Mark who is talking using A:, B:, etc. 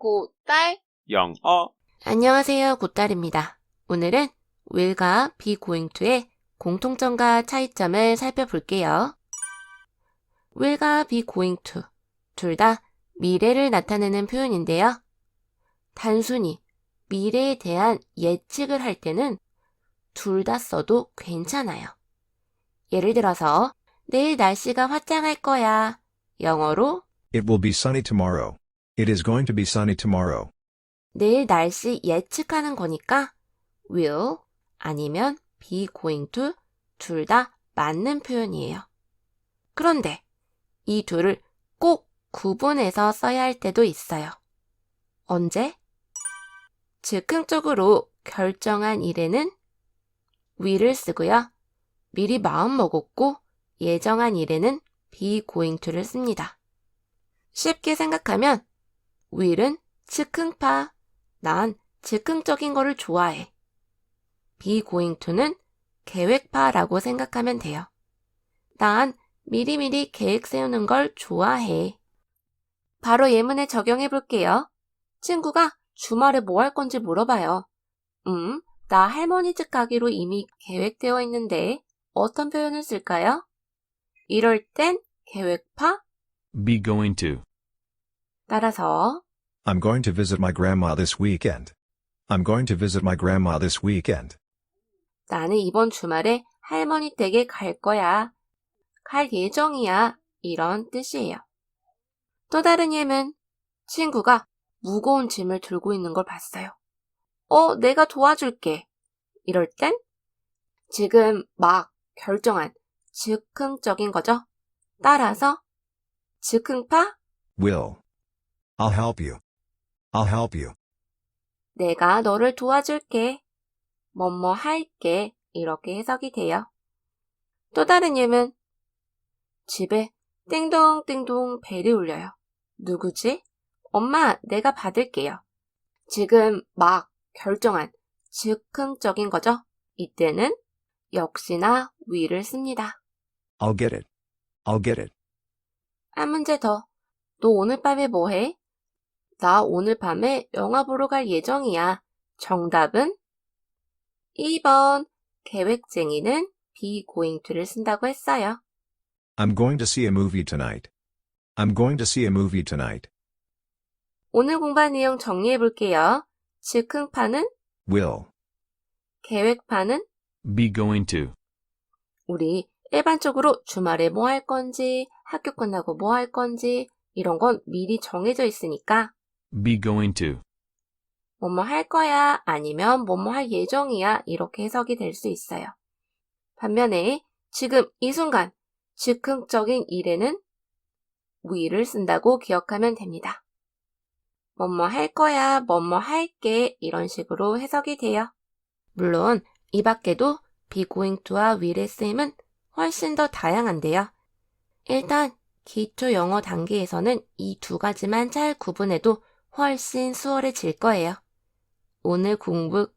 A: 고딸
B: 영어
C: 안녕하세요, 고딸입니다. 오늘은 will과 be going to의 공통점과 차이점을 살펴볼게요. will과 be going to 둘 다 미래를 나타내는 표현인데요. 단순히 미래에 대한 예측을 할 때는 둘 다 써도 괜찮아요. 예를 들어서 내일 날씨가 화창할 거야. 영어로
D: It will be sunny tomorrow. It is going to be sunny tomorrow.
C: 내일 날씨 예측하는 거니까 will 아니면 be going to 둘 다 맞는 표현이에요. 그런데 이 둘을 꼭 구분해서 써야 할 때도 있어요. 언제? 즉흥적으로 결정한 일에는 will을 쓰고요. 미리 마음 먹었고 예정한 일에는 be going to를 씁니다. 쉽게 생각하면 will은 즉흥파, 난 즉흥적인 거를 좋아해. be going to는 계획파라고 생각하면 돼요. 난 미리미리 계획 세우는 걸 좋아해. 바로 예문에 적용해 볼게요. 친구가 주말에 뭐 할 건지 물어봐요. 음, 나 할머니 집 가기로 이미 계획되어 있는데 어떤 표현을 쓸까요? 이럴 땐 계획파,
B: be going to
C: 따라서
D: I'm going to visit my grandma this weekend. I'm going to visit my grandma this weekend.
C: 나는 이번 주말에 할머니 댁에 갈 거야. 갈 예정이야. 이런 뜻이에요. 또 다른 예문. 친구가 무거운 짐을 들고 있는 걸 봤어요. 어, 내가 도와줄게. 이럴 땐 지금 막 결정한 즉흥적인 거죠. 따라서 즉흥파
D: Will. I'll help you. I'll help you.
C: 내가 너를 도와줄게. 뭐뭐 할게. 이렇게 해석이 돼요. 또 다른 예문. 집에 띵동띵동 벨이 울려요. 누구지? 엄마, 내가 받을게요. 지금 막 결정한 즉흥적인 거죠. 이때는 역시나 위를 씁니다.
D: I'll get it. I'll get it.
C: 한 문제 더. 너 오늘 밤에 뭐 해? 나 오늘 밤에 영화 보러 갈 예정이야. 정답은 2번. 계획쟁이는 be going to를 쓴다고 했어요.
D: I'm going to see a movie tonight. I'm going to see a movie tonight.
C: 오늘 공부한 내용 정리해 볼게요. 즉흥파는,
D: Will.
C: 계획파는
B: be going to
C: 우리 일반적으로 주말에 뭐 할 건지, 학교 끝나고 뭐 할 건지, 이런 건 미리 정해져 있으니까
B: be going to
C: 뭐뭐 할 거야 아니면 뭐뭐 할 예정이야 이렇게 해석이 될 수 있어요. 반면에 지금 이 순간 즉흥적인 일에는 will을 쓴다고 기억하면 됩니다. 뭐뭐 할 거야, 뭐뭐 할게 이런 식으로 해석이 돼요. 물론 이 밖에도 be going to와 will의 쓰임은 훨씬 더 다양한데요. 일단 기초 영어 단계에서는 이 두 가지만 잘 구분해도 훨씬 수월해질 거예요. 오늘 공부